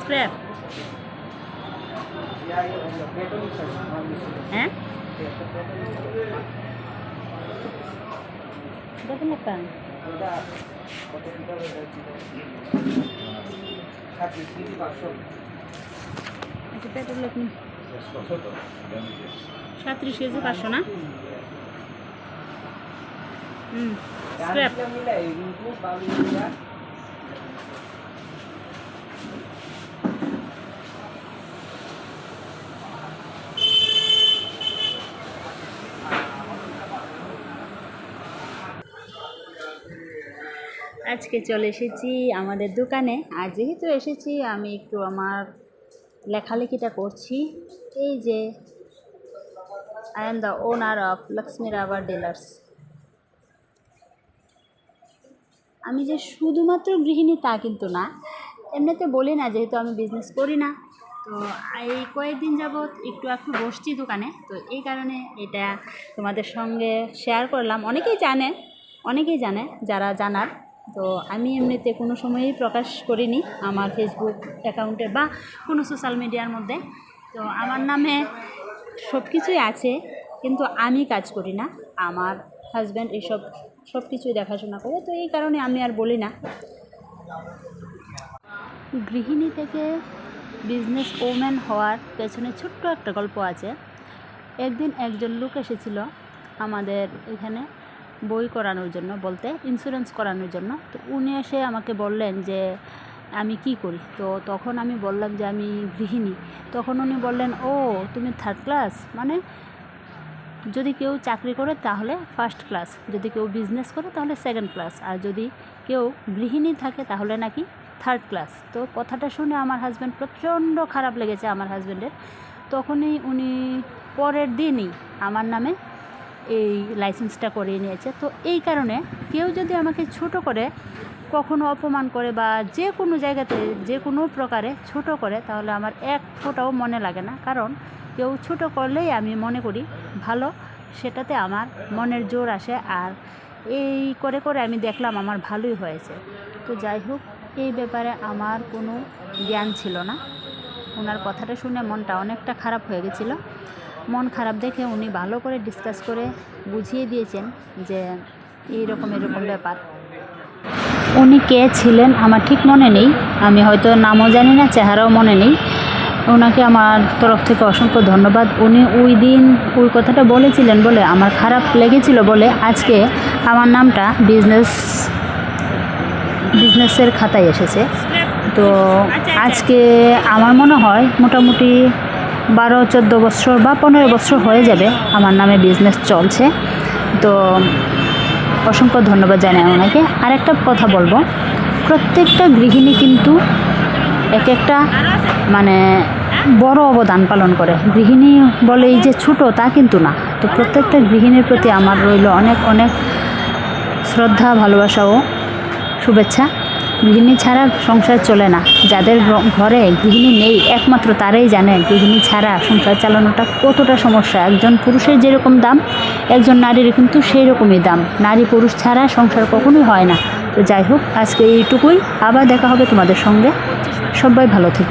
Scrap হ্যাঁ দেখুন একটা আচ্ছা পেট্রোল লেখুন সাঁত্রিশ কেজি পাঁচশো না হুম স্ক্র্যাপ আজকে চলে এসেছি আমাদের দোকানে। আর যেহেতু এসেছি, আমি একটু আমার লেখালেখিটা করছি। এই যে I am the owner of Lakshmi rubber dealers আমি যে শুধুমাত্র গৃহিণী তা কিন্তু না। এমনিতে বলি না, যেহেতু আমি বিজনেস করি না। তো এই কয়েকদিন যাবৎ একটু একটু বসছি দোকানে। তো এই কারণে এটা তোমাদের সঙ্গে শেয়ার করলাম। অনেকেই জানে অনেকেই জানে, যারা জানার। তো আমি এমনিতে কোনো সময়ই প্রকাশ করিনি আমার ফেসবুক অ্যাকাউন্টে বা কোনো সোশ্যাল মিডিয়ার মধ্যে। তো আমার নামে সব কিছুই আছে, কিন্তু আমি কাজ করি না। আমার হাজব্যান্ড এইসব সব কিছুই দেখাশোনা করে। তো এই কারণে আমি আর বলি না। গৃহিণী থেকে বিজনেস ওম্যান হওয়ার পেছনে ছোট্ট একটা গল্প আছে। একদিন একজন লোক এসেছিল আমাদের এখানে বই করানোর জন্য বলতে ইন্স্যুরেন্স করানোর জন্য। তো উনি এসে আমাকে বললেন যে, আমি কি করি? তো তখন আমি বললাম যে, আমি গৃহিণী। তখন উনি বললেন, ও, তুমি থার্ড ক্লাস মানে যদি কেউ চাকরি করে তাহলে ফার্স্ট ক্লাস যদি কেউ বিজনেস করে তাহলে সেকেন্ড ক্লাস আর যদি কেউ গৃহিণী থাকে তাহলে নাকি থার্ড ক্লাস তো কথাটা শুনে আমার হাজব্যান্ড প্রচণ্ড খারাপ লেগেছে আমার হাজব্যান্ডের তখনই উনি পরের দিনই আমার নামে এই লাইসেন্সটা করিয়ে নিয়েছে। তো এই কারণে কেউ যদি আমাকে ছোট করে কখনো অপমান করে বা যে কোনো জায়গাতে, যে কোনো প্রকারে ছোট করে, তাহলে আমার এক ফোঁটাও মনে লাগে না। কারণ কেউ ছোট করলেই আমি মনে করি ভালো, সেটাতে আমার মনের জোর আসে। আর এই করে করে আমি দেখলাম আমার ভালোই হয়েছে। তো যাই হোক, এই ব্যাপারে আমার কোনো জ্ঞান ছিল না। ওনার কথাটা শুনে মনটা অনেকটা খারাপ হয়ে গেছিল। মন খারাপ দেখে উনি ভালো করে ডিসকাস করে বুঝিয়ে দিয়েছেন যে এইরকম এরকম ব্যাপার। উনি কে ছিলেন আমার ঠিক মনে নেই। আমি হয়তো নামও জানি না, চেহারাও মনে নেই। ওনাকে আমার তরফ থেকে অসংখ্য ধন্যবাদ। উনি ওই দিন ওই কথাটা বলেছিলেন বলে আমার খারাপ লেগেছিল বলে আজকে আমার নামটা বিজনেস, বিজনেসের খাতায় এসেছে। তো আজকে আমার মনে হয় মোটামুটি বারো, চোদ্দ বছর বা পনেরো বছর হয়ে যাবে আমার নামে বিজনেস চলছে। তো অসংখ্য ধন্যবাদ জানাই ওনাকে। আর একটা কথা বলব, প্রত্যেকটা গৃহিণী কিন্তু এক একটা মানে বড় অবদান পালন করে। গৃহিণী বলে এই যে ছোটো, তা কিন্তু না। তো প্রত্যেকটা গৃহিণীর প্রতি আমার রইল অনেক অনেক শ্রদ্ধা, ভালোবাসা ও শুভেচ্ছা। গৃহিণী ছাড়া সংসার চলে না। যাদের ঘরে গৃহিণী নেই, একমাত্র তারাই জানে গৃহিণী ছাড়া সংসার চালানোটা কতটা সমস্যা। একজন পুরুষের যেরকম দাম, একজন নারীর কিন্তু সেই রকমই দাম। নারী পুরুষ ছাড়া সংসার কখনোই হয় না। তো যাই হোক, আজকে এইটুকুই। আবার দেখা হবে তোমাদের সঙ্গে। সবাই ভালো থেকো।